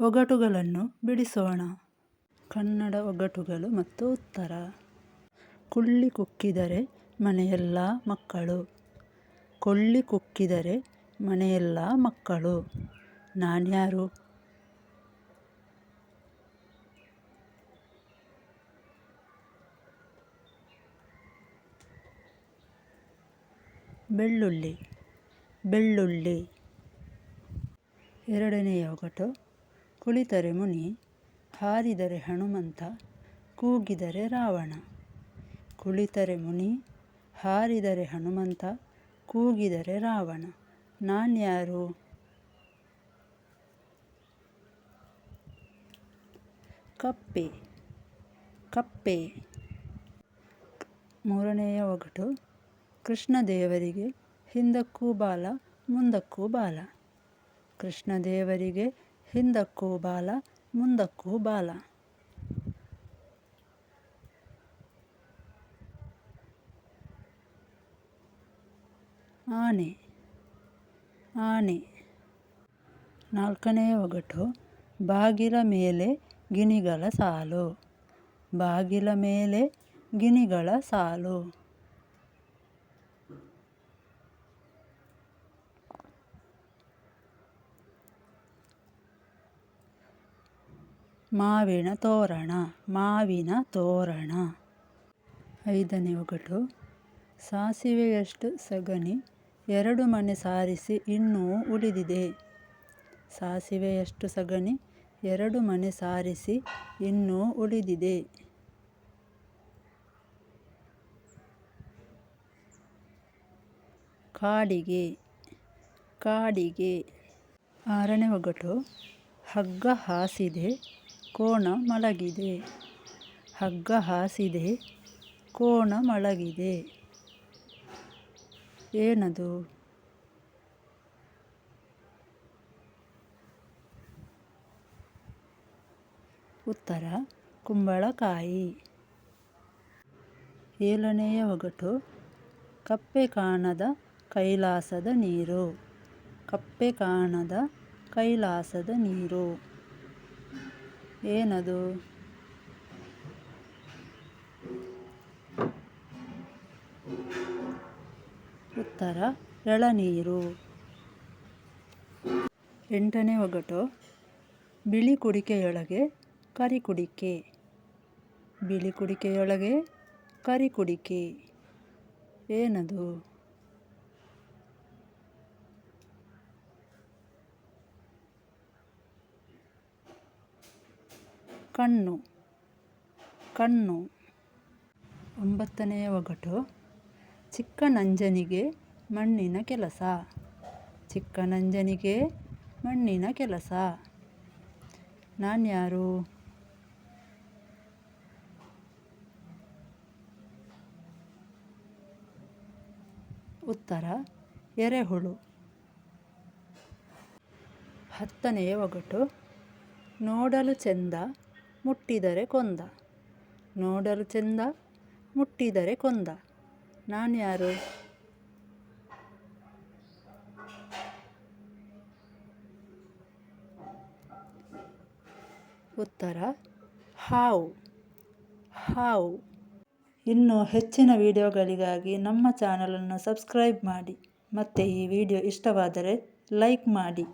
ಒಗಟುಗಳನ್ನು ಬಿಡಿಸೋಣ. ಕನ್ನಡ ಒಗಟುಗಳು ಮತ್ತು ಉತ್ತರ. ಕುಳ್ಳಿ ಕುಕ್ಕಿದರೆ ಮನೆಯೆಲ್ಲ ಮಕ್ಕಳು. ಕೊಳ್ಳಿ ಕುಕ್ಕಿದರೆ ಮನೆಯೆಲ್ಲ ಮಕ್ಕಳು. ನಾನ್ಯಾರು ಬೆಳ್ಳುಳ್ಳಿ. ಬೆಳ್ಳುಳ್ಳಿ. ಎರಡನೆಯ ಒಗಟು. ಕುಳಿತರೆ ಮುನಿ, ಹಾರಿದರೆ ಹನುಮಂತ, ಕೂಗಿದರೆ ರಾವಣ. ಕುಳಿತರೆ ಮುನಿ, ಹಾರಿದರೆ ಹನುಮಂತ, ಕೂಗಿದರೆ ರಾವಣ. ನಾನ್ಯಾರು? ಕಪ್ಪೆ. ಕಪ್ಪೆ. ಮೂರನೆಯ ಒಗಟು. ಕೃಷ್ಣದೇವರಿಗೆ ಹಿಂದಕ್ಕೂ ಬಾಲ, ಮುಂದಕ್ಕೂ ಬಾಲ. ಕೃಷ್ಣದೇವರಿಗೆ ಹಿಂದಕ್ಕೂ ಬಾಲ, ಮುಂದಕ್ಕೂ ಬಾಲ. ಆನೆ ಆನೆ. ನಾಲ್ಕನೆಯ ಒಗಟು, ಬಾಗಿಲ ಮೇಲೆ ಗಿಣಿಗಳ ಸಾಲು. ಬಾಗಿಲ ಮೇಲೆ ಗಿಣಿಗಳ ಸಾಲು. ಮಾವಿನ ತೋರಣ ಮಾವಿನ ತೋರಣ. ಐದನೇ ಒಗಟು. ಸಾಸಿವೆಯಷ್ಟು ಸಗಣಿ, ಎರಡು ಮನೆ ಸಾರಿಸಿ ಇನ್ನೂ ಉಳಿದಿದೆ. ಸಾಸಿವೆಯಷ್ಟು ಸಗಣಿ, ಎರಡು ಮನೆ ಸಾರಿಸಿ ಇನ್ನೂ ಉಳಿದಿದೆ. ಕಾಡಿಗೆ ಕಾಡಿಗೆ. ಆರನೇ ಒಗಟು. ಹಗ್ಗ ಹಾಸಿದೆ ಕೋಣ ಮಲಗಿದೆ. ಹಗ್ಗ ಹಾಸಿದೆ, ಕೋಣ ಮಲಗಿದೆ. ಏನದು? ಉತ್ತರ, ಕುಂಬಳಕಾಯಿ. ಏಳನೆಯ ಒಗಟು, ಕಪ್ಪೆ ಕಾಣದ ಕೈಲಾಸದ ನೀರು. ಕಪ್ಪೆ ಕಾಣದ ಕೈಲಾಸದ ನೀರು. ಏನದು? ಉತ್ತರ ಎಳನೀರು. ಎಂಟನೇ ಒಗಟು ಬಿಳಿ ಕುಡಿಕೆಯೊಳಗೆ ಕರಿ ಕುಡಿಕೆ. ಬಿಳಿ ಕುಡಿಕೆಯೊಳಗೆ ಕರಿ ಕುಡಿಕೆ. ಏನದು? ಕಣ್ಣು. ಕಣ್ಣು. ಒಂಬತ್ತನೆಯ ಒಗಟು. ಚಿಕ್ಕ ನಂಜನಿಗೆ ಮಣ್ಣಿನ ಕೆಲಸ. ಚಿಕ್ಕ ನಂಜನಿಗೆ ಮಣ್ಣಿನ ಕೆಲಸ. ನಾನ್ಯಾರು? ಉತ್ತರ, ಎರೆಹುಳು. ಹತ್ತನೆಯ ಒಗಟು. ನೋಡಲು ಚೆಂದ ಮುಟ್ಟಿದರೆ ಕೊಂದ. ನೋಡಲು ಚೆಂದ, ಮುಟ್ಟಿದರೆ ಕೊಂದ. ನಾನು ಯಾರು? ಉತ್ತರ, ಹಾವು. ಹಾವು. ಇನ್ನು ಹೆಚ್ಚಿನ ವಿಡಿಯೋಗಳಿಗಾಗಿ ನಮ್ಮ ಚಾನಲನ್ನು ಸಬ್ಸ್ಕ್ರೈಬ್ ಮಾಡಿ. ಮತ್ತು ಈ ವಿಡಿಯೋ ಇಷ್ಟವಾದರೆ ಲೈಕ್ ಮಾಡಿ.